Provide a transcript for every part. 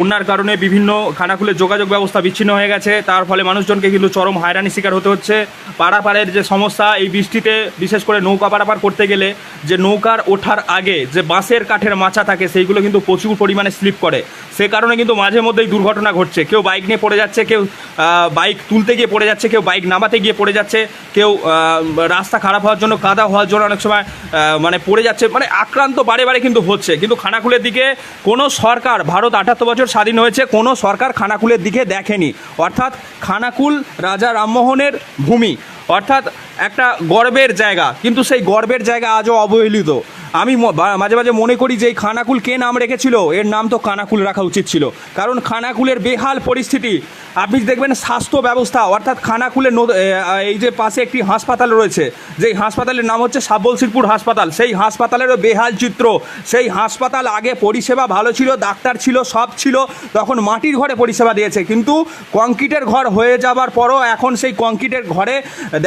বন্যার কারণে বিভিন্ন খানাকুলের যোগাযোগ ব্যবস্থা বিচ্ছিন্ন হয়ে গেছে। তার ফলে মানুষজনকে কিন্তু চরম হয়রানি শিকার হতে হচ্ছে। পারাপারের যে সমস্যা, এই বৃষ্টিতে বিশেষ করে নৌকা পারাপার করতে গেলে যে নৌকার ওঠার আগে যে বাঁশের কাঠের মাচা থাকে, সেইগুলো কিন্তু প্রচুর পরিমাণে স্লিপ করে। সে কারণে কিন্তু মাঝে মধ্যেই দুর্ঘটনা ঘটছে। কেউ বাইক নিয়ে পড়ে যাচ্ছে, কেউ বাইক তুলতে গিয়ে পড়ে যাচ্ছে, কেউ বাইক নামাতে গিয়ে পড়ে যাচ্ছে, কেউ রাস্তা খারাপ হওয়ার জন্য, কাদা হওয়ার জন্য অনেক সময় মানে পড়ে যাচ্ছে মানে আক্রান্ত বারে বারে কিন্তু হচ্ছে। কিন্তু খানাকুলের দিকে কোনো সরকার, ভারত আঠাত্তর বছর স্বাধীন হয়েছে, কোনো সরকার খানাকুলের দিকে দেখেনি। অর্থাৎ খানাকুল রাজা রামমোহনের ভূমি, অর্থাৎ একটা গর্বের জায়গা। কিন্তু সেই গর্বের জায়গা আজও অবহেলিত। আমি মাঝে মাঝে মনে করি যে এই খানাকুল কে নাম রেখেছিল? এর নাম তো খানাকুল রাখা উচিত ছিল। কারণ খানাকুলের বেহাল পরিস্থিতি আপনি দেখবেন স্বাস্থ্য ব্যবস্থা অর্থাৎ আ, এই যে পাশে একটি হাসপাতাল রয়েছে যেই হাসপাতালের নাম হচ্ছে সাবলশিরপুর হাসপাতাল। সেই হাসপাতালেরও বেহাল চিত্র। সেই হাসপাতাল আগে পরিষেবা ভালো ছিল ডাক্তার ছিল সব ছিল তখন মাটির ঘরে পরিষেবা দিয়েছে। কিন্তু কংক্রিটের ঘর হয়ে যাবার পরও এখন সেই কংক্রিটের ঘরে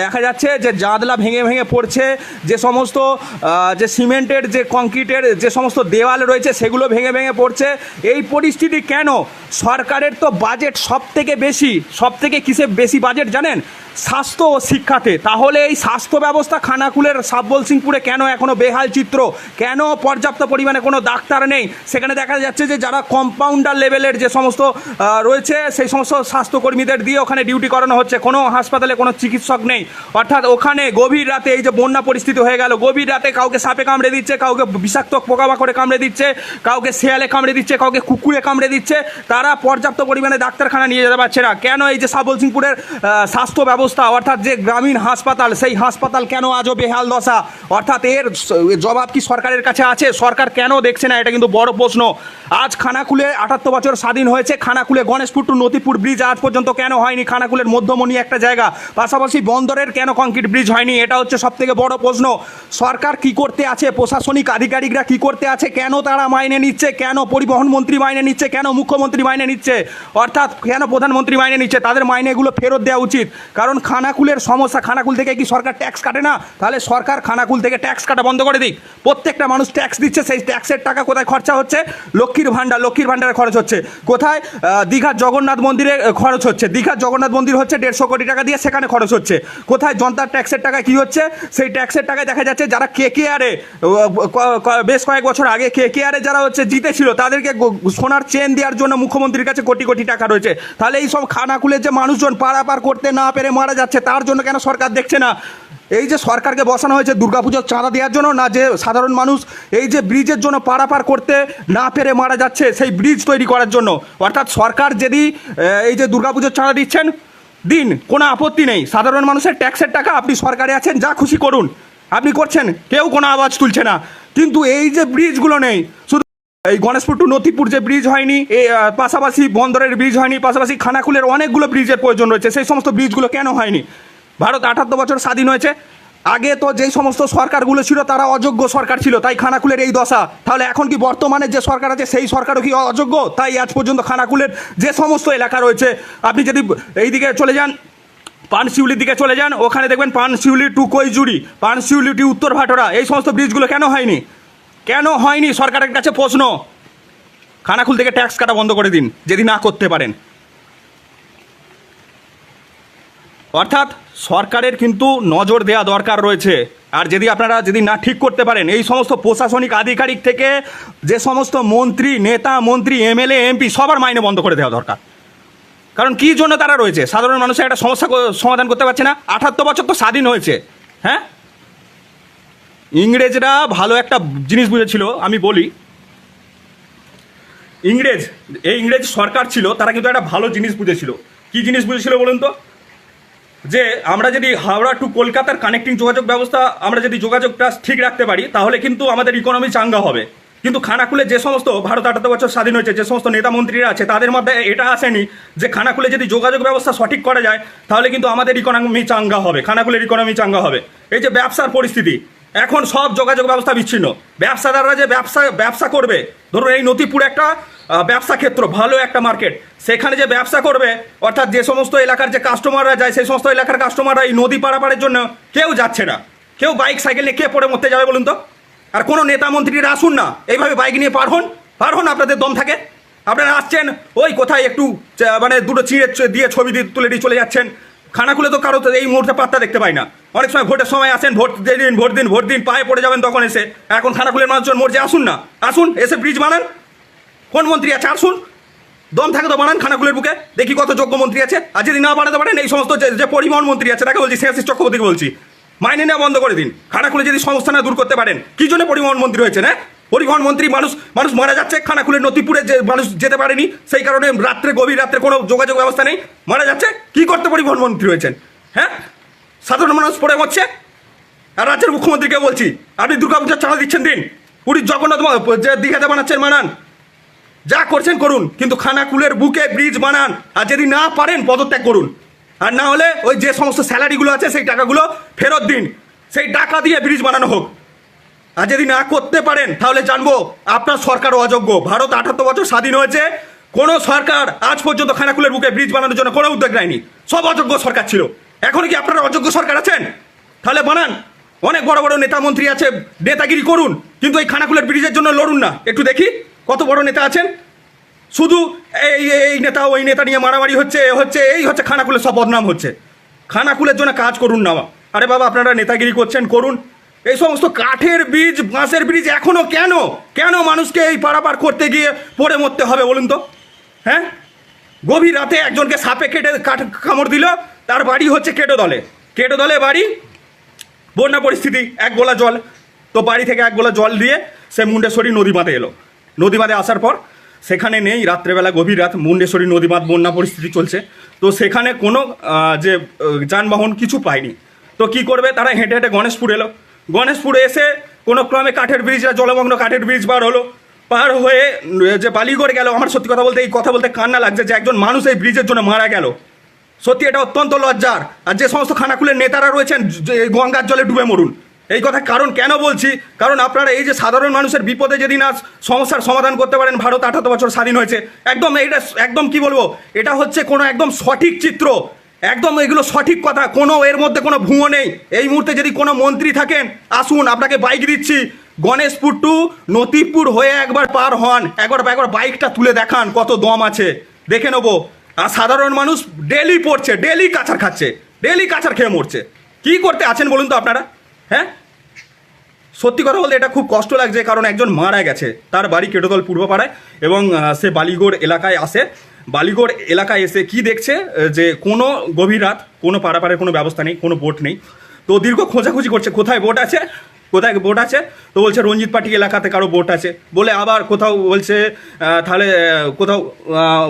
দেখা যাচ্ছে যে জাদলা ভেঙে ভেঙে পড়ছে যে সমস্ত যে সিমেন্টের যে কংক্রিটের যে সমস্ত দেওয়াল রয়েছে সেগুলো ভেঙে ভেঙে পড়ছে। এই পরিস্থিতি কেন? সরকারের তো বাজেট সব থেকে বেশি? সব থেকে কিসে বেশি বাজেট জানেন? স্বাস্থ্য ও শিক্ষাতে। তাহলে এই স্বাস্থ্য ব্যবস্থা খানাকুলের সাব্বল সিংপুরে কেন এখনও বেহাল চিত্র? কেন পর্যাপ্ত পরিমাণে কোনো ডাক্তার নেই? সেখানে দেখা যাচ্ছে যে যারা কম্পাউন্ডার লেভেলের যে সমস্ত রয়েছে, সেই সমস্ত স্বাস্থ্যকর্মীদের দিয়ে ওখানে ডিউটি করানো হচ্ছে। কোনো হাসপাতালে কোনো চিকিৎসক নেই। অর্থাৎ ওখানে গভীর রাতে এই যে বন্যা পরিস্থিতি হয়ে গেল, গভীর রাতে কাউকে সাপে কামড়ে দিচ্ছে, কাউকে বিষাক্ত পোকামাকড়ে কামড়ে দিচ্ছে, কাউকে শেয়ালে কামড়ে দিচ্ছে, কাউকে কুকুরে কামড়ে দিচ্ছে, তারা পর্যাপ্ত পরিমাণে ডাক্তারখানা নিয়ে যেতে পারছে না। কেন এই যে সাবল সিংপুরের স্বাস্থ্য ব্যবস্থা অর্থাৎ যে গ্রামীণ হাসপাতাল, সেই হাসপাতাল কেন আজও বেহাল দশা? অর্থাৎ এর জবাব কি সরকারের কাছে আছে? সরকার কেন দেখছে না? এটা কিন্তু বড় প্রশ্ন। আজ খানাকুলে আটাত্তর বছর স্বাধীন হয়েছে। খানাকুলে গণেশপুর টু নতিপুর ব্রিজ আজ পর্যন্ত কেন হয়নি? খানাকুলের মধ্যমণি একটা জায়গা। পাশাপাশি বন্দরের কেন কংক্রিট ব্রিজ হয়নি? এটা হচ্ছে সব থেকে বড় প্রশ্ন। সরকার কি করতে আছে? প্রশাসনিক আধিকারিকরা কি করতে আছে? কেন তারা মাইনে নিচ্ছে? কেন পরিবহন মন্ত্রী মাইনে নিচ্ছে? কেন মুখ্যমন্ত্রী মাইনে নিচ্ছে? অর্থাৎ কেন প্রধানমন্ত্রী মাইনে নিচ্ছে? তাদের মাইনেগুলো ফেরত দেওয়া উচিত। কারণ খানাকুলের সমস্যা, খানাকুল থেকে কি সরকার ট্যাক্স কাটে না? তাহলে সরকার খানাকুল থেকে ট্যাক্স কাটা বন্ধ করে দিক। প্রত্যেকটা মানুষ ট্যাক্স দিচ্ছে, সেই ট্যাক্সের টাকা কোথায় খরচা হচ্ছে? লক্ষ্মীর ভাণ্ডার, লক্ষ্মীর ভাণ্ডারে খরচ হচ্ছে। কোথায়? দীঘার জগন্নাথ মন্দিরে খরচ হচ্ছে। দীঘার জগন্নাথ মন্দির হচ্ছে দেড়শো কোটি টাকা দিয়ে, সেখানে খরচ হচ্ছে। কোথায়? জনতার ট্যাক্সের টাকা কি হচ্ছে? সেই ট্যাক্সের টাকায় দেখা যাচ্ছে যারা কে কে আরে বেশ কয়েক বছর আগে কে কে আরে যারা হচ্ছে জিতেছিল, তাদেরকে সোনার চেন দেওয়ার জন্য মুখ্যমন্ত্রীর কাছে কোটি কোটি টাকা রয়েছে। তাহলে এই সব খানাকুলের যে মানুষজন পারাপার করতে না পেরে মারা যাচ্ছে, তার জন্য কেন সরকার দেখছে না? এই যে সরকারকে বসানো হয়েছে দুর্গাপুজোর চাঁদা দেওয়ার জন্য, না যে সাধারণ মানুষ, এই যে ব্রিজের জন্য পারাপার করতে না পেরে মারা যাচ্ছে, সেই ব্রিজ তৈরি করার জন্য। অর্থাৎ সরকার যদি এই যে দুর্গাপুজোর চাঁদা দিচ্ছেন, দিন, কোনো আপত্তি নেই। সাধারণ মানুষের ট্যাক্সের টাকা আপনি সরকারে আছেন, যা খুশি করুন। আপনি করছেন, কেউ কোনো আওয়াজ তুলছে না। কিন্তু এই যে ব্রিজগুলো নেই, শুধু এই গণেশপুর টু নথিপুর যে ব্রিজ হয়নি পাশাপাশি বন্দরের ব্রিজ হয়নি, পাশাপাশি খানাকুলের অনেকগুলো ব্রিজের প্রয়োজন রয়েছে। সেই সমস্ত ব্রিজগুলো কেন হয়নি? ভারত আটাত্তর বছর স্বাধীন হয়েছে। আগে তো যেই সমস্ত সরকারগুলো ছিল, তারা অযোগ্য সরকার ছিল, তাই খানাকুলের এই দশা। তাহলে এখন কি বর্তমানে যে সরকার আছে, সেই সরকারও কি অযোগ্য? তাই আজ পর্যন্ত খানাকুলের যে সমস্ত এলাকা রয়েছে, আপনি যদি এইদিকে চলে যান, পানশিউলির দিকে চলে যান, ওখানে দেখবেন পানশিউলি টু কৈজুরি, পানশিউলি টু উত্তর ভাটোরা, এই সমস্ত ব্রিজগুলো কেন হয়নি? কেন হয়নি সরকারের কাছে প্রশ্ন? খানাকুল থেকে ট্যাক্স কাটা বন্ধ করে দিন যদি না করতে পারেন। অর্থাৎ সরকারের কিন্তু নজর দেওয়া দরকার রয়েছে। আর যদি আপনারা যদি না ঠিক করতে পারেন, এই সমস্ত প্রশাসনিক আধিকারিক থেকে যে সমস্ত মন্ত্রী, নেতা, মন্ত্রী, এমএলএ, এমপি, সবার মাইনে বন্ধ করে দেওয়া দরকার। কারণ কি জন্য তারা রয়েছে? সাধারণ মানুষের একটা সমস্যা সমাধান করতে পারছে না। আঠাত্তর বছর তো স্বাধীন হয়েছে। হ্যাঁ? ইংরেজরা ভালো একটা জিনিস বুঝেছিল, আমি বলি। ইংরেজ, এই ইংরেজ সরকার ছিল, তারা কিন্তু একটা ভালো জিনিস বুঝেছিল। কি জিনিস বুঝেছিল বলুন তো? যে আমরা যদি হাওড়া টু কলকাতার কানেক্টিং যোগাযোগ ব্যবস্থা, আমরা যদি যোগাযোগটা ঠিক রাখতে পারি, তাহলে কিন্তু আমাদের ইকোনমি চাঙ্গা হবে। কিন্তু খানাকুলে যে সমস্ত, ভারত আটাত্তর বছর স্বাধীন হয়েছে, যে সমস্ত নেতা মন্ত্রীরা আছে, তাদের মধ্যে এটা আসেনি যে খানাকুলে যদি যোগাযোগ ব্যবস্থা সঠিক করা যায়, তাহলে কিন্তু আমাদের ইকোনমি চাঙ্গা হবে, খানাকুলের ইকোনমি চাঙ্গা হবে। এই যে ব্যবসার পরিস্থিতি এখন সব যোগাযোগ ব্যবস্থা বিচ্ছিন্ন। ব্যবসাদাররা যে ব্যবসা ব্যবসা করবে, ধরুন এই নথিপুর একটা ব্যবসা ক্ষেত্র, ভালো একটা মার্কেট সেখানে যে ব্যবসা করবে, অর্থাৎ যে সমস্ত এলাকার যে কাস্টমাররা যায়, সেই সমস্ত এলাকার কাস্টমাররা এই নদী পারাপারের জন্য কেউ যাচ্ছে না। কেউ বাইক সাইকেল নিয়ে কে পড়ে মরতে যাবে বলুন তো? আর কোনো নেতা মন্ত্রীরা আসুন না। এইভাবে বাইক নিয়ে পার হন পার হন, আপনাদের দম থাকে। আপনারা আসছেন, ওই কোথায় একটু মানে দুটো চিঁড়ে দিয়ে ছবি তুলে দিয়ে চলে যাচ্ছেন। খানাকুলে তো কারও এই মুহূর্তে পাত্তা দেখতে পাই না। অনেক সময় ভোটের সময় আসেন, ভোট দিন ভোট দিন ভোট দিন, পায়ে পড়ে যাবেন তখন এসে। এখন খানাকুলের মানুষজন মরছে, আসুন না। আসুন, এসে ব্রিজ বানান। কোন মন্ত্রী আছে, আসুন। দম থাকে তো বানান খানাকুলের বুকে। দেখি কত যোগ্য মন্ত্রী আছে। আর যদি না বানাতে পারেন, এই সমস্ত যে- পরিবহন মন্ত্রী আছে, তাকে বলছি শেষিস চক্রবর্তীকে বলছি। মাইনে নেওয়া বন্ধ করে দিন। খানাকুলে যদি সমস্যা না দূর করতে পারেন। কি জন্য পরিবহন মন্ত্রী হয়েছে না পরিবহন মন্ত্রী মানুষ মানুষ মারা যাচ্ছে খানাকুলের নতিপুরে যে মানুষ যেতে পারেনি, সেই কারণে রাত্রে গভীর রাত্রে কোনো যোগাযোগ ব্যবস্থা নেই। মারা যাচ্ছে, কি করতে পরিবহন মন্ত্রী হয়েছেন? হ্যাঁ? সাধারণ মানুষ পড়ে মরছে। আর রাজ্যের মুখ্যমন্ত্রীকে বলছি, আপনি দুর্গাপূজা চাঁদা দিচ্ছেন দিন। পুরীর জগন্নাথ যে দীঘাতে বানাচ্ছেন মানান। যা করছেন করুন, কিন্তু খানাকুলের বুকে ব্রিজ বানান। আর যদি না পারেন, পদত্যাগ করুন। আর না হলে ওই যে সমস্ত স্যালারিগুলো আছে, সেই টাকাগুলো ফেরত দিন। সেই টাকা দিয়ে ব্রিজ বানানো হোক। আর যদি না করতে পারেন, তাহলে জানব আপনার সরকার অযোগ্য। ভারত আঠাত্তর বছর স্বাধীন হয়েছে। কোনো সরকার আজ পর্যন্ত খানাকুলের বুকে ব্রিজ বানানোর জন্য কোনো উদ্যোগ নেয়নি। সব অযোগ্য সরকার ছিল। এখন কি আপনারা অযোগ্য সরকার আছেন? তাহলে বানান। অনেক বড় বড় নেতা মন্ত্রী আছে, নেতাগিরি করুন। কিন্তু এই খানাকুলের ব্রিজের জন্য লড়ুন না। একটু দেখি কত বড় নেতা আছেন। শুধু এই এই নেতা, ওই নেতা নিয়ে মারামারি হচ্ছে হচ্ছে, এই হচ্ছে, খানাকুলের সব বদনাম হচ্ছে। খানাকুলের জন্য কাজ করুন না আরে বাবা, আপনারা নেতাগিরি করছেন, করুন। এই সমস্ত কাঠের বীজ, বাঁশের ব্রিজ এখনও কেন? কেন মানুষকে এই পারাপার করতে গিয়ে পড়ে মরতে হবে বলুন তো? হ্যাঁ? গভীর রাতে একজনকে সাপে কেটে কাঠ কামড় দিল, তার বাড়ি হচ্ছে কেটো দলে কেটো দলে বাড়ি, বন্যা পরিস্থিতি, এক গোলা জল। তো বাড়ি থেকে এক গোলা জল দিয়ে সে মুন্ডেশ্বরী নদী বাঁধে এলো। নদী বাঁধে আসার পর সেখানে নেই, রাত্রেবেলা গভীর রাত মুন্ডেশ্বরী নদী বাঁধ বন্যা পরিস্থিতি চলছে। তো সেখানে কোনো যে যানবাহন কিছু পায়নি। তো কি করবে? তারা হেঁটে হেঁটে গণেশপুর এলো। গণেশপুরে এসে কোনো ক্রমে কাঠের ব্রিজরা জলমগ্ন কাঠের ব্রিজ পার হলো। পার হয়ে যে বালিগড় গেল, আমার সত্যি কথা বলতে এই কথা বলতে কান্না লাগছে যে একজন মানুষ এই ব্রিজের জন্য মারা গেল। সত্যি এটা অত্যন্ত লজ্জার। আর যে সমস্ত খানাকুলের নেতারা রয়েছেন গঙ্গার জলে ডুবে মরুন। এই কথা কারণ কেন বলছি? কারণ আপনারা এই যে সাধারণ মানুষের বিপদে যেদিন না সমস্যার সমাধান করতে পারেন, ভারত আঠাত্তর বছর স্বাধীন হয়েছে। একদম এটা একদম কি বলব? এটা হচ্ছে কোনো একদম সঠিক চিত্র। একদম এগুলো সঠিক কথা। কোনো এর মধ্যে কোনো ভুয়ো নেই। এই মুহূর্তে যদি কোনো মন্ত্রী থাকেন, আসুন, আপনাকে বাইক দিচ্ছি। গণেশপুর টু নতিপুর হয়ে একবার পার হন। একবার একবার বাইকটা তুলে দেখান কত দম আছে। দেখে নেব। আর সাধারণ মানুষ ডেলি পড়ছে ডেলি কাছার খাচ্ছে ডেলি কাছার খেয়ে মরছে। কি করতে আছেন বলুন তো আপনারা? হ্যাঁ? সত্যি কথা বলতে এটা খুব কষ্ট লাগছে, কারণ একজন মারা গেছে। তার বাড়ি কেটোদল পূর্বপাড়ায় এবং সে বালিগড় এলাকায় আসে। বালিগড় এলাকায় এসে কি দেখছে? যে কোনো গভীর রাত কোনো পাড়াপাড়ের কোনো ব্যবস্থা নেই, কোনো বোট নেই। তো দীর্ঘ খোঁজাখুঁজি করছে, কোথায় বোট আছে? কোথায় বোট আছে? তো বলছে রঞ্জিত পাটি এলাকাতে কারও বোট আছে। বলে আবার কোথাও বলছে তাহলে কোথাও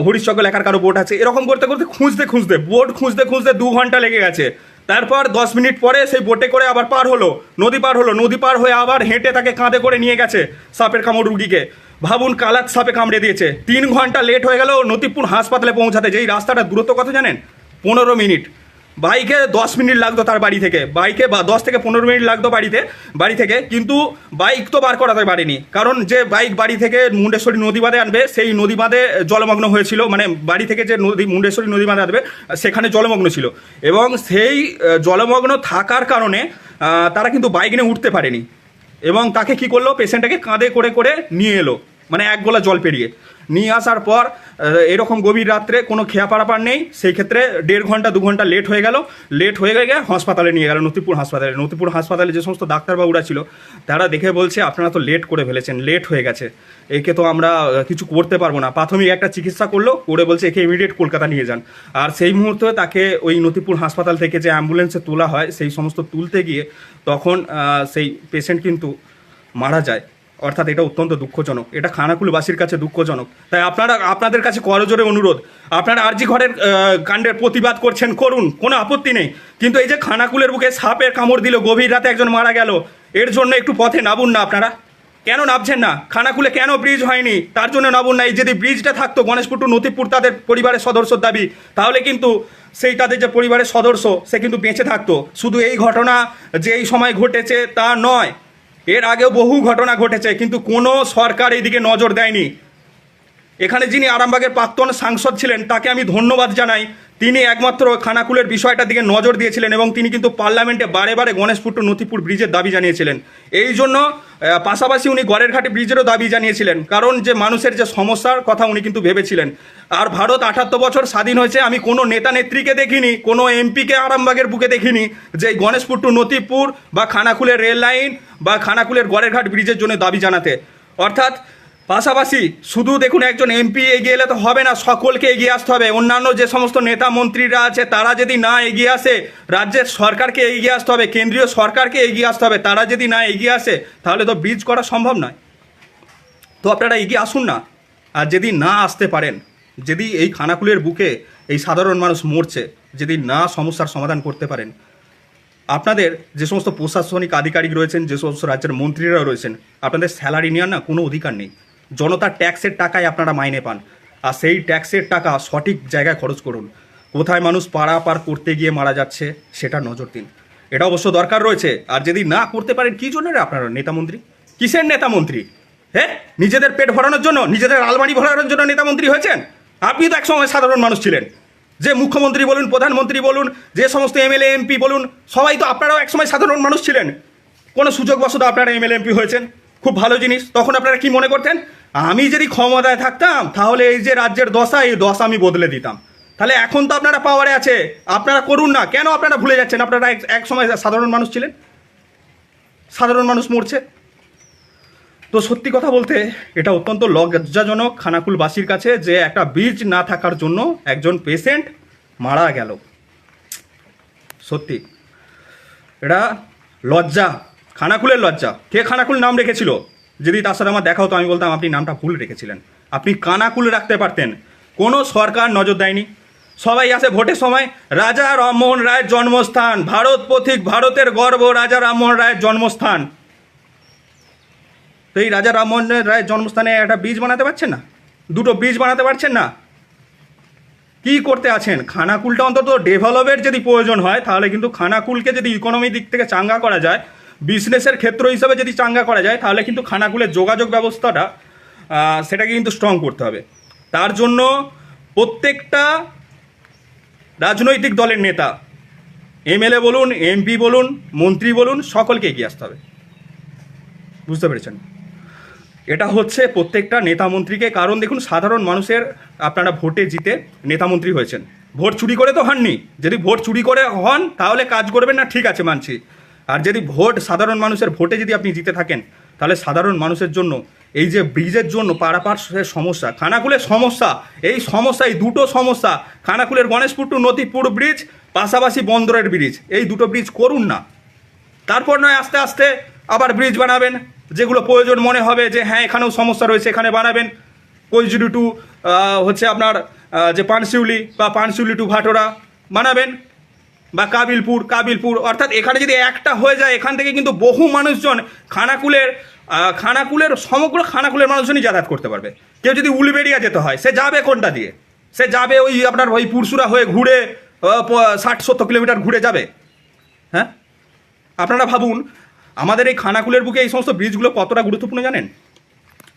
হরিশ্চক এলাকার কারও বোট আছে। এরকম করতে করতে খুঁজতে খুঁজতে, বোট খুঁজতে খুঁজতে দু ঘণ্টা লেগে গেছে। তারপর দশ মিনিট পরে সেই বোটে করে আবার পার হলো, নদী পার হলো, নদী পার হয়ে আবার হেঁটে তাকে কাঁধে করে নিয়ে গেছে সাপের কামড় রুগীকে। ভাবুন কালাত সাপে কামড়ে দিয়েছে। তিন ঘণ্টা লেট হয়ে গেল নতিপুর হাসপাতালে পৌঁছাতে, যেই রাস্তাটা দূরত্ব কথা জানেন? পনেরো মিনিট। বাইকে দশ মিনিট লাগতো তার বাড়ি থেকে। বাইকে বা দশ থেকে পনেরো মিনিট লাগতো বাড়িতে, বাড়ি থেকে। কিন্তু বাইক তো বার করাতে পারেনি। কারণ যে বাইক বাড়ি থেকে মুন্ডেশ্বরী নদী বাঁধে আনবে, সেই নদী বাঁধে জলমগ্ন হয়েছিল মানে বাড়ি থেকে যে নদী, মুন্ডেশ্বরী নদী বাঁধে আনবে, সেখানে জলমগ্ন ছিল। এবং সেই জলমগ্ন থাকার কারণে তারা কিন্তু বাইক নিয়ে উঠতে পারেনি। এবং তাকে কি করল? পেশেন্টটাকে কাঁধে করে করে নিয়ে এলো। মানে এক গোলা জল পেরিয়ে। নিয়ে আসার পর এরকম গভীর রাত্রে কোনো খেয়া পারাপার নেই। সেই ক্ষেত্রে দেড় ঘণ্টা, দু ঘণ্টা লেট হয়ে গেল। লেট হয়ে গিয়ে হাসপাতালে নিয়ে গেল নতিপুর হাসপাতালে। নতিপুর হাসপাতালে যে সমস্ত ডাক্তারবাবুরা ছিল, তারা দেখে বলছে, আপনারা তো লেট করে ফেলেছেন, লেট হয়ে গেছে। একে তো আমরা কিছু করতে পারব না। প্রাথমিক একটা চিকিৎসা করল, করে বলছে, একে ইমিডিয়েট কলকাতা নিয়ে যান। আর সেই মুহূর্তে তাকে ওই নতিপুর হাসপাতাল থেকে যে অ্যাম্বুলেন্সে তোলা হয়, সেই সমস্ত তুলতে গিয়ে তখন সেই পেশেন্ট কিন্তু মারা যায়। অর্থাৎ এটা অত্যন্ত দুঃখজনক। এটা খানাকুলবাসীর কাছে দুঃখজনক। তাই আপনারা, আপনাদের কাছে করজোরে অনুরোধ। আপনারা আরজি ঘরের কাণ্ডের প্রতিবাদ করছেন, করুন, কোনো আপত্তি নেই। কিন্তু এই যে খানাকুলের বুকে সাপের কামড় দিল, গভীর রাতে একজন মারা গেল, এর জন্য একটু পথে নামুন না আপনারা। কেন নামছেন না? খানাকুলে কেন ব্রিজ হয়নি? তার জন্য নামুন না। এই যদি ব্রিজটা থাকতো গণেশপুর টু নতিপুর তাদের পরিবারের সদস্যর দাবি, তাহলে কিন্তু সেই তাদের যে পরিবারের সদস্য, সে কিন্তু বেঁচে থাকতো। শুধু এই ঘটনা যে এই সময় ঘটেছে তা নয়। এর আগেও বহু ঘটনা ঘটেছে, কিন্তু কোনো সরকার এইদিকে নজর দেয়নি। এখানে যিনি আরামবাগের প্রাক্তন সাংসদ ছিলেন, তাকে আমি ধন্যবাদ জানাই। তিনি একমাত্র খানাকুলের বিষয়টার দিকে নজর দিয়েছিলেন এবং তিনি কিন্তু পার্লামেন্টে বারে বারে গণেশপুর টু নথিপুর ব্রিজের দাবি জানিয়েছিলেন। এই জন্য পাশাপাশি উনি গড়ের ঘাটে ব্রিজেরও দাবি জানিয়েছিলেন। কারণ যে মানুষের যে সমস্যার কথা উনি কিন্তু ভেবেছিলেন। আর ভারত আঠাত্তর বছর স্বাধীন হয়েছে, আমি কোনো নেতা নেত্রীকে দেখিনি, কোনো এমপিকে আরামবাগের বুকে দেখিনি যে গণেশপুর টু নথিপুর বা খানাকুলের রেল লাইন বা খানাকুলের গড়ের ঘাট ব্রিজের জন্য দাবি জানাতে। অর্থাৎ পাশাপাশি শুধু দেখুন একজন এমপি এগিয়ে এলে তো হবে না, সকলকে এগিয়ে আসতে হবে। অন্যান্য যে সমস্ত নেতা মন্ত্রীরা আছে, তারা যদি না এগিয়ে আসে, রাজ্যের সরকারকে এগিয়ে আসতে হবে, কেন্দ্রীয় সরকারকে এগিয়ে আসতে হবে, তারা যদি না এগিয়ে আসে, তাহলে তো ব্রিজ করা সম্ভব নয়। তো আপনারা এগিয়ে আসুন না, আর যদি না আসতে পারেন, যদি এই খানাকুলের বুকে এই সাধারণ মানুষ মরছে, যদি না সমস্যার সমাধান করতে পারেন, আপনাদের যে সমস্ত প্রশাসনিক আধিকারিক রয়েছেন, যে সমস্ত রাজ্যের মন্ত্রীরা রয়েছেন, আপনাদের স্যালারি নেওয়ার না কোনো অধিকার নেই। জনতার ট্যাক্সের টাকায় আপনারা মাইনে পান। আর সেই ট্যাক্সের টাকা সঠিক জায়গায় খরচ করুন। কোথায় মানুষ পাড়া পার করতে গিয়ে মারা যাচ্ছে, সেটা নজর দিন। এটা অবশ্য দরকার রয়েছে। আর যদি না করতে পারেন, কী জন্য আপনারা নেতামন্ত্রী কিসের নেতামন্ত্রী হ্যাঁ? নিজেদের পেট ভরানোর জন্য, নিজেদের আলমারি ভরানোর জন্য নেতামন্ত্রী হয়েছেন? আপনি তো একসময় সাধারণ মানুষ ছিলেন। যে মুখ্যমন্ত্রী বলুন, প্রধানমন্ত্রী বলুন, যে সমস্ত এমএলএ, এমপি বলুন, সবাই তো আপনারাও একসময় সাধারণ মানুষ ছিলেন। কোনো সুযোগবশত আপনারা এমএলএ, এমপি হয়েছেন? খুব ভালো জিনিস। তখন আপনারা কি মনে করতেন? আমি যদি ক্ষমতায় থাকতাম, তাহলে এই যে রাজ্যের দশা, এই দশা আমি বদলে দিতাম। তাহলে এখন তো আপনারা পাওয়ারে আছে। আপনারা করুন না। কেন আপনারা ভুলে যাচ্ছেন? আপনারা এক- সময় সাধারণ মানুষ ছিলেন? সাধারণ মানুষ মরছে। তো সত্যি কথা বলতে, এটা অত্যন্ত লজ্জাজনক খানাকুলবাসীর কাছে যে একটা বীজ না থাকার জন্য একজন পেশেন্ট মারা গেল। সত্যি। এটা লজ্জা। খানাকুলের লজ্জা। কে খানাকুল নাম রেখেছিল? যদি তার সাথে আমার দেখা হতো, আমি বলতাম, আপনি নামটা ভুল রেখেছিলেন। আপনি কানাকুল রাখতে পারতেন। কোনো সরকার নজর দেয়নি। সবাই আসে ভোটের সময়, রাজা রামমোহন রায়ের জন্মস্থান, ভারত পথিক, ভারতের গর্ব, রাজা রামমোহন রায়ের জন্মস্থান। তো এই রাজা রামমোহন রায়ের জন্মস্থানে একটা বীজ বানাতে পারছেন না? দুটো বীজ বানাতে পারছেন না? কি করতে আছেন? খানাকুলটা অন্তত ডেভেলপের যদি প্রয়োজন হয়, তাহলে কিন্তু খানাকুলকে যদি ইকোনমি দিক থেকে চাঙ্গা করা যায় বিজনেসের ক্ষেত্র হিসাবে যদি চাঙ্গা করা যায়, তাহলে কিন্তু খানাকুলের যোগাযোগ ব্যবস্থাটা সেটাকে কিন্তু স্ট্রং করতে হবে। তার জন্য প্রত্যেকটা রাজনৈতিক দলের নেতা, এমএলএ বলুন, এমপি বলুন, মন্ত্রী বলুন, সকলকে এগিয়ে আসতে হবে। বুঝতে পেরেছেন? এটা হচ্ছে প্রত্যেকটা নেতা মন্ত্রীকে, কারণ দেখুন, সাধারণ মানুষের আপনারা ভোটে জিতে নেতা মন্ত্রী হয়েছেন। ভোট চুরি করে তো হননি। যদি ভোট চুরি করে হন, তাহলে কাজ করবেন না, ঠিক আছে, মানছি। আর যদি ভোট সাধারণ মানুষের ভোটে যদি আপনি জিতে থাকেন, তাহলে সাধারণ মানুষের জন্য এই যে ব্রিজের জন্য পারাপারের সমস্যা, খানাকুলের সমস্যা, এই সমস্যা এই দুটো সমস্যা, খানাকুলের গণেশপুর টু নদীপুর ব্রিজ, পাশাপাশি বন্দরের ব্রিজ, এই দুটো ব্রিজ করুন না। তারপর নয়, আস্তে আস্তে আবার ব্রিজ বানাবেন, যেগুলো প্রয়োজন মনে হবে যে হ্যাঁ এখানেও সমস্যা রয়েছে, এখানে বানাবেন। কৈজুরি টু হচ্ছে আপনার যে পানশিউলি বা পানশিউলি টু ভাটোরা বানাবেন। বা কাবিলপুর কাবিলপুর, অর্থাৎ এখানে যদি একটা হয়ে যায়, এখান থেকে কিন্তু বহু মানুষজন খানাকুলের খানাকুলের, সমগ্র খানাকুলের মানুষজনই যাতায়াত করতে পারবে। কেউ যদি উলবেড়িয়া যেতে হয়, সে যাবে কোনটা দিয়ে? সে যাবে ওই আপনার ওই পুরসুরা হয়ে ঘুরে ষাট, সত্তর কিলোমিটার ঘুরে যাবে। হ্যাঁ? আপনারা ভাবুন, আমাদের এই খানাকুলের বুকে এই সমস্ত ব্রিজগুলো কতটা গুরুত্বপূর্ণ জানেন?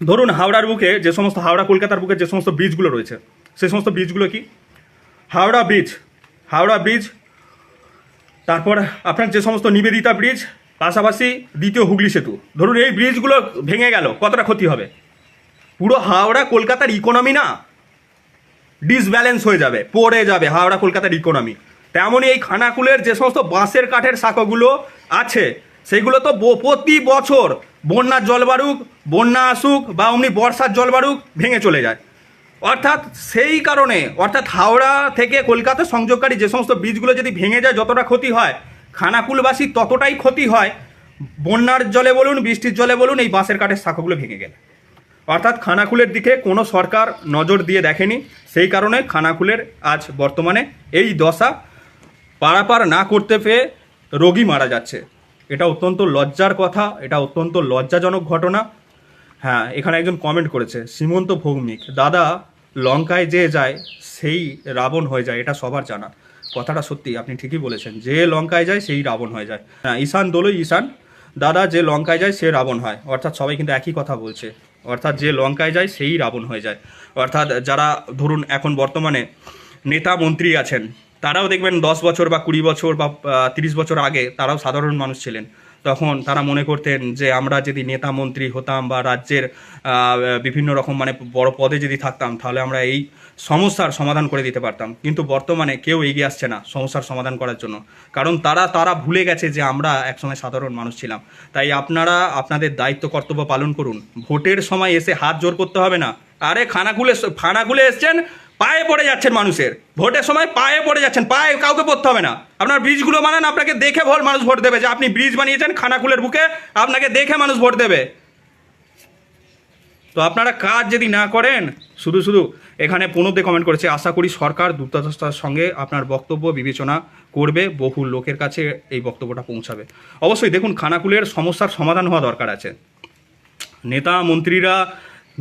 ধরুন হাওড়ার বুকে যে সমস্ত, হাওড়া কলকাতার বুকে যে সমস্ত ব্রিজগুলো রয়েছে সেই সমস্ত ব্রিজগুলো কি? হাওড়া ব্রিজ হাওড়া ব্রিজ তারপর আপনার যে সমস্ত নিবেদিতা ব্রিজ, পাশাপাশি দ্বিতীয় হুগলি সেতু। ধরুন এই ব্রিজগুলো ভেঙে গেল, কতটা ক্ষতি হবে? পুরো হাওড়া কলকাতার ইকোনমি না ডিসব্যালেন্স হয়ে যাবে, পড়ে যাবে হাওড়া কলকাতার ইকোনমি তেমনই এই খানাকুলের যে সমস্ত বাঁশের কাঠের শাখাগুলো আছে, সেগুলো তো প্রতি বছর বন্যার জল বাড়ুক বন্যা আসুক বা অমনি বর্ষার জল বাড়ুক ভেঙে চলে যায়। অর্থাৎ সেই কারণে, অর্থাৎ হাওড়া থেকে কলকাতা সংযোগকারী যে সমস্ত বীজগুলো যদি ভেঙে যায় যতটা ক্ষতি হয়, খানাকুলবাসী ততটাই ক্ষতি হয়, বন্যার জলে বলুন, বৃষ্টির জলে বলুন, এই বাঁশের কাঠের শাখাগুলো ভেঙে গেলে। অর্থাৎ খানাকুলের দিকে কোনো সরকার নজর দিয়ে দেখেনি, সেই কারণে খানাকুলের আজ বর্তমানে এই দশা পারাপার না করতে পেয়ে রোগী মারা যাচ্ছে। এটা অত্যন্ত লজ্জার কথা, এটা অত্যন্ত লজ্জাজনক ঘটনা। হ্যাঁ এখানে একজন কমেন্ট করেছে সীমন্ত ভৌমিক, দাদা লঙ্কায় যে যায়, সেই রাবণ হয়ে যায়, এটা সবার জানা। কথাটা সত্যি, আপনি ঠিকই বলেছেন। যে লঙ্কায় যায়, সেই রাবণ হয়ে যায়। হ্যাঁ ঈশান দোলই ঈশান। দাদা, যে লঙ্কায় যায়, সে রাবণ হয়। অর্থাৎ সবাই কিন্তু একই কথা বলছে। অর্থাৎ যে লঙ্কায় যায়, সেই রাবণ হয়ে যায়। অর্থাৎ যারা, ধরুন, এখন বর্তমানে নেতা মন্ত্রী আছেন, তারাও দেখবেন দশ বছর বা কুড়ি বছর বা তিরিশ বছর আগে তারাও সাধারণ মানুষ ছিলেন। তখন তারা মনে করতেন যে আমরা যদি নেতা মন্ত্রী হতাম বা রাজ্যের বিভিন্ন রকম মানে বড় পদে যদি থাকতাম, তাহলে আমরা এই সমস্যার সমাধান করে দিতে পারতাম। কিন্তু বর্তমানে কেউ এগিয়ে আসছে না সমস্যার সমাধান করার জন্য। কারণ তারা তারা ভুলে গেছে যে আমরা একসময় সাধারণ মানুষ ছিলাম। তাই আপনারা আপনাদের দায়িত্ব, কর্তব্য পালন করুন। ভোটের সময় এসে হাত জোর করতে হবে না। আরে খানাকুলে খানাকুলে এসছেন? পায়ে পড়ে যাচ্ছেন মানুষের। ভোটের সময় পায়ে পড়ে যাচ্ছেন, পায়ে কাউকে পড়তে হবে না। আপনার ব্রিজগুলো বানান আপনাকে দেখে ভোট মানুষ ভোট দেবে যে আপনি ব্রিজ বানিয়েছেন খানাকুলের বুকে, আপনাকে দেখে মানুষ ভোট দেবে। তো আপনারা কাজ যদি না করেন, শুধু শুধু এখানে পুনদে কমেন্ট করেছে, আশা করি সরকার দ্রুততার সঙ্গে আপনার বক্তব্য, বিবেচনা করবে, বহু লোকের কাছে এই বক্তব্যটা পৌঁছাবে। অবশ্যই দেখুন, খানাকুলের সমস্যার সমাধান হওয়া দরকার আছে। নেতা মন্ত্রীরা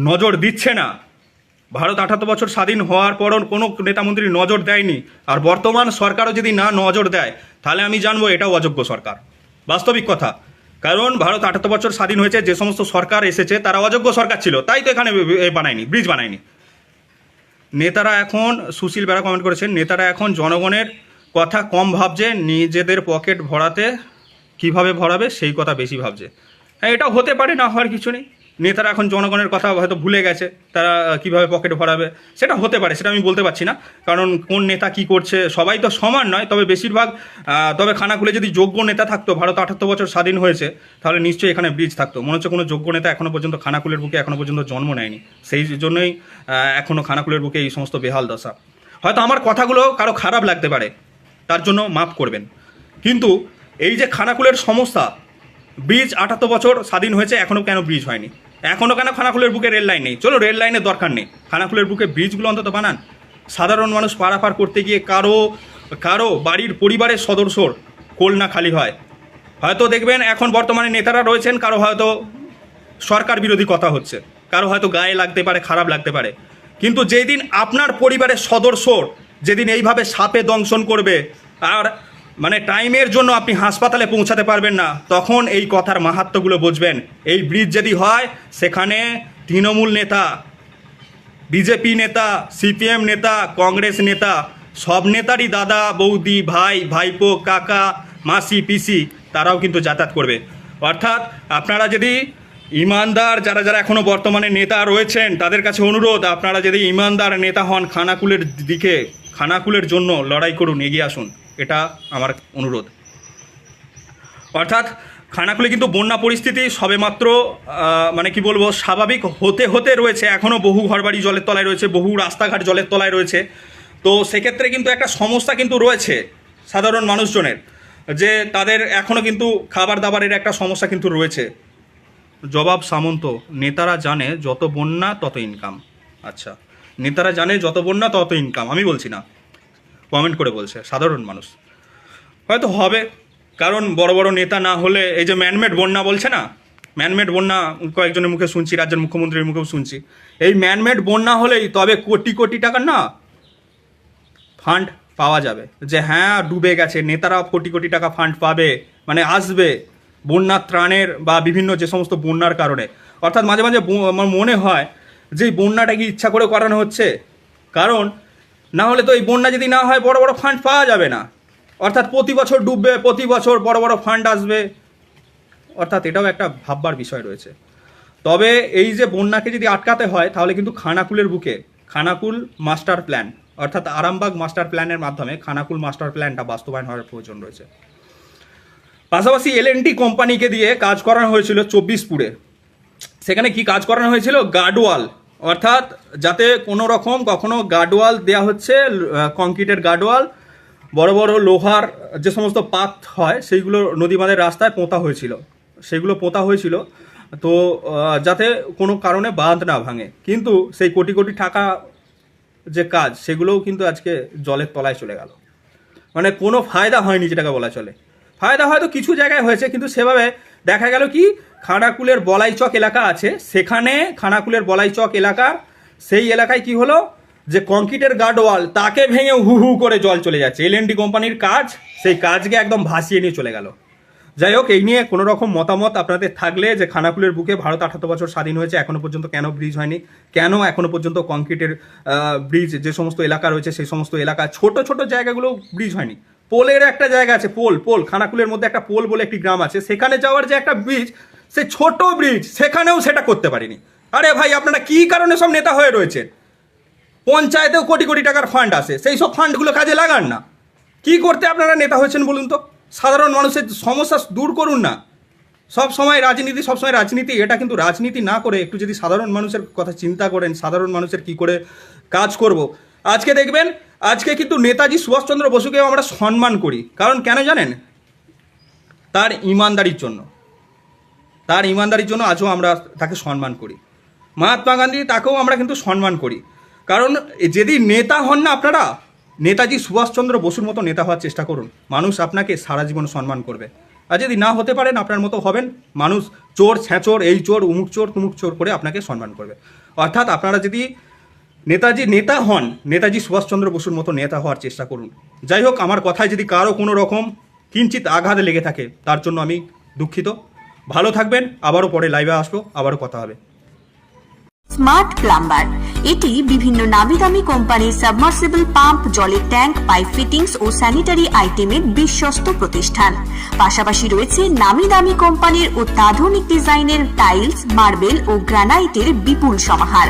নজর দিচ্ছে না। ভারত আঠাত্তর বছর স্বাধীন হওয়ার পরও কোনো নেতা মন্ত্রী নজর দেয়নি। আর বর্তমান সরকারও যদি না নজর দেয়, তাহলে আমি জানব এটাও অযোগ্য সরকার। বাস্তবিক কথা। কারণ ভারত আঠাত্তর বছর স্বাধীন হয়েছে, যে সমস্ত সরকার এসেছে, তারা অযোগ্য সরকার ছিল। তাই তো এখানে বানায়নি, ব্রিজ বানায়নি। নেতারা এখন, সুশীল বেড়া কমেন্ট করেছেন, নেতারা এখন জনগণের কথা কম ভাবছে, নিজেদের পকেট ভরাতে কীভাবে ভরাবে, সেই কথা বেশি ভাবছে। হ্যাঁ এটাও হতে পারে, না হওয়ার কিছু নেই। নেতারা এখন জনগণের কথা হয়তো ভুলে গেছে তারা কীভাবে পকেট ভরাবে সেটা হতে পারে সেটা আমি বলতে পারছি না। কারণ কোন নেতা কি করছে সবাই তো সমান নয় তবে বেশিরভাগ তবে খানাকুলে যদি যোগ্য নেতা থাকতো ভারত আঠাত্তর বছর স্বাধীন হয়েছে তাহলে নিশ্চয়ই এখানে ব্রিজ থাকতো। মনে হচ্ছে কোনো যোগ্য নেতা এখনও পর্যন্ত খানাকুলের বুকে এখনও পর্যন্ত জন্ম নেয়নি। সেই জন্যই আহ, এখনও খানাকুলের বুকে এই সমস্ত বেহাল দশা। হয়তো আমার কথাগুলো কারও খারাপ লাগতে পারে তার জন্য মাফ করবেন। কিন্তু এই যে খানাকুলের সমস্যা ব্রিজ আটাত্তর বছর স্বাধীন হয়েছে এখনও কেন ব্রিজ হয়নি? এখনও কেন খানাকুলের বুকে রেল লাইন নেই? চলো রেল লাইনের দরকার নেই। খানাকুলের বুকে ব্রিজগুলো অন্তত বানান। সাধারণ মানুষ পারাপার করতে গিয়ে কারও কারও বাড়ির পরিবারের সদস্যর কোল না খালি হয়। হয়তো দেখবেন এখন বর্তমানে নেতারা রয়েছেন, কারও হয়তো সরকার বিরোধী কথা হচ্ছে, কারও হয়তো গায়ে লাগতে পারে, খারাপ লাগতে পারে। কিন্তু যেই দিন আপনার পরিবারের সদস্যর যেদিন এইভাবে সাপে দংশন করবে, আর মানে টাইমের জন্য আপনি হাসপাতালে পৌঁছাতে পারবেন না। তখন এই কথার মাহাত্ম্যগুলো বুঝবেন। এই ব্রিজ যদি হয়, সেখানে তৃণমূল নেতা, বিজেপি নেতা, সিপিএম নেতা, কংগ্রেস নেতা, সব নেতারই দাদা, বৌদি, ভাই, ভাইপো, কাকা, মাসি, পিসি, তারাও কিন্তু যাতায়াত করবে। অর্থাৎ আপনারা যদি ইমানদার, যারা যারা এখনও বর্তমানে নেতা রয়েছেন, তাদের কাছে অনুরোধ, আপনারা যদি ইমানদার নেতা হন, খানাকুলের দিকে, খানাকুলের জন্য লড়াই করুন, এগিয়ে আসুন। এটা আমার অনুরোধ। অর্থাৎ খানাকুলে কিন্তু বন্যা পরিস্থিতি সবেমাত্র মানে কি বলব, স্বাভাবিক হতে হতে রয়েছে। এখনও বহু ঘরবাড়ি জলের তলায় রয়েছে, বহু রাস্তাঘাট জলের তলায় রয়েছে। তো সেক্ষেত্রে কিন্তু একটা সমস্যা কিন্তু রয়েছে সাধারণ মানুষজনের, যে তাদের এখনও কিন্তু খাবার দাবারের একটা সমস্যা কিন্তু রয়েছে। জবাব সামন্ত, নেতারা জানে যত বন্যা তত ইনকাম আচ্ছা নেতারা জানে যত বন্যা তত ইনকাম আমি বলছি না। কমেন্ট করে বলছে, সাধারণ মানুষ। হয়তো হবে, কারণ বড় বড় নেতা না হলে, এই যে ম্যানমেড বন্যা বলছে না? ম্যানমেড বন্যা কয়েকজনের মুখে শুনছি, রাজ্যের মুখ্যমন্ত্রীর মুখেও শুনছি। এই ম্যানমেড বন্যা হলেই তবে কোটি কোটি টাকার না ফান্ড পাওয়া যাবে। যে হ্যাঁ ডুবে গেছে, নেতারা কোটি কোটি টাকা ফান্ড পাবে মানে আসবে বন্যা ত্রাণের বা বিভিন্ন যে সমস্ত বন্যার কারণে। অর্থাৎ মাঝে মাঝে আমার মনে হয় যে বন্যাটা কি ইচ্ছা করে করানো হচ্ছে। কারণ না হলে তো এই বন্যা যদি না হয় বড় বড় ফান্ড পাওয়া যাবে না। অর্থাৎ প্রতি বছর ডুববে, প্রতি বছর বড় বড় ফান্ড আসবে। অর্থাৎ এটাও একটা ভাববার বিষয় রয়েছে। তবে এই যে বন্যাকে যদি আটকাতে হয়, তাহলে কিন্তু খানাকুলের বুকে, খানাকুল মাস্টার প্ল্যান অর্থাৎ আরামবাগ মাস্টার প্ল্যানের মাধ্যমে খানাকুল মাস্টার প্ল্যানটা বাস্তবায়ন হওয়ার প্রয়োজন রয়েছে। পাশাপাশি এল কোম্পানিকে দিয়ে কাজ করানো হয়েছিল চব্বিশপুরে সেখানে কি কাজ করানো হয়েছিল? গার্ডওয়াল অর্থাৎ যাতে কোনো রকম কখনো গার্ডওয়াল দেওয়া হচ্ছে কংক্রিটের গার্ডওয়াল বড় বড় লোহার যে সমস্ত পাত হয়, সেইগুলো নদী বাঁধের রাস্তায় পোঁতা হয়েছিল। সেগুলো পোঁতা হয়েছিল। তো যাতে কোনো কারণে বাঁধ না ভাঙে। কিন্তু সেই কোটি কোটি টাকা যে কাজ, সেগুলোও কিন্তু আজকে জলের তলায় চলে গেল। মানে কোনো ফায়দা হয়নি যেটাকে বলা চলে। ফায়দা হয়তো কিছু জায়গায় হয়েছে, কিন্তু সেভাবে দেখা গেল কি, খানাকুলের বলাইচক এলাকা আছে। সেখানে খানাকুলের বলাইচক এলাকার সেই এলাকায় কি হলো, যে কংক্রিটের গার্ডওয়াল তাকে ভেঙে হু হু করে জল চলে যাচ্ছে। এল কোম্পানির কাজ, সেই কাজকে একদম ভাসিয়ে নিয়ে চলে গেল। যাই হোক, এই নিয়ে কোনো রকম মতামত আপনাদের থাকলে যে খানাকুলের বুকে ভারত আঠাত্তর বছর স্বাধীন হয়েছে, এখনও পর্যন্ত কেন ব্রিজ হয়নি, কেন এখনও পর্যন্ত কংক্রিটের ব্রিজ যে সমস্ত এলাকা রয়েছে, সেই সমস্ত এলাকা, ছোট ছোট জায়গাগুলো ব্রিজ হয়নি। পোলের একটা জায়গা আছে, পোল পোল, খানাকুলের মধ্যে একটা পোল বলে একটি গ্রাম আছে। সেখানে যাওয়ার যে একটা ব্রিজ সে ছোট ব্রিজ সেখানেও সেটা করতে পারিনি। আরে ভাই, আপনারা কি কারণে সব নেতা হয়ে রয়েছেন? পঞ্চায়েতেও কোটি কোটি টাকার ফান্ড আসে সেই সব ফান্ডগুলো কাজে লাগান না। কি করতে আপনারা নেতা হয়েছেন বলুন তো? সাধারণ মানুষের সমস্যা দূর করুন না। সব সময় রাজনীতি, সব সময় রাজনীতি, এটা কিন্তু রাজনীতি না করে একটু যদি সাধারণ মানুষের কথা চিন্তা করেন, সাধারণ মানুষের কি করে কাজ করব? আজকে দেখবেন, আজকে কিন্তু নেতাজি সুভাষচন্দ্র বসুকেও আমরা সম্মান করি। কারণ কেন জানেন? তার ইমানদারির জন্য। তার ইমানদারির জন্য আজও আমরা তাকে সম্মান করি। মহাত্মা গান্ধী তাকেও আমরা কিন্তু সম্মান করি। কারণ যদি নেতা হন না আপনারা, নেতাজি সুভাষচন্দ্র বসুর মতো নেতা হওয়ার চেষ্টা করুন। মানুষ আপনাকে সারা জীবন সম্মান করবে। আর যদি না হতে পারেন, আপনার মতো হবেন, মানুষ চোর, ছ্যাঁচোর এই চোর উমুক চোর, তুমুক চোর করে আপনাকে সম্মান করবে। অর্থাৎ আপনারা যদি নেতাজি নেতা হন, নেতাজি সুভাষচন্দ্র বসুর মতো নেতা হওয়ার চেষ্টা করুন। যাই হোক, আমার কথায় যদি কারও কোনো রকম কিঞ্চিত আঘাত লেগে থাকে, তার জন্য আমি দুঃখিত। ভালো থাকবেন, আবারও পরে লাইভে আসব, আবারও কথা হবে। স্মার্ট প্লাম্বার এটি বিভিন্ন নামি দামি কোম্পানির সাবমার্সিবল পাম্প জলের ট্যাঙ্ক পাইপ ফিটিংস ও স্যানিটারি আইটেমের বিশ্বস্ত প্রতিষ্ঠান। পাশাপাশি রয়েছে নামি দামি কোম্পানির অত্যাধুনিক ডিজাইনের টাইলস মার্বেল ও গ্রানাইটের বিপুল সমাহার।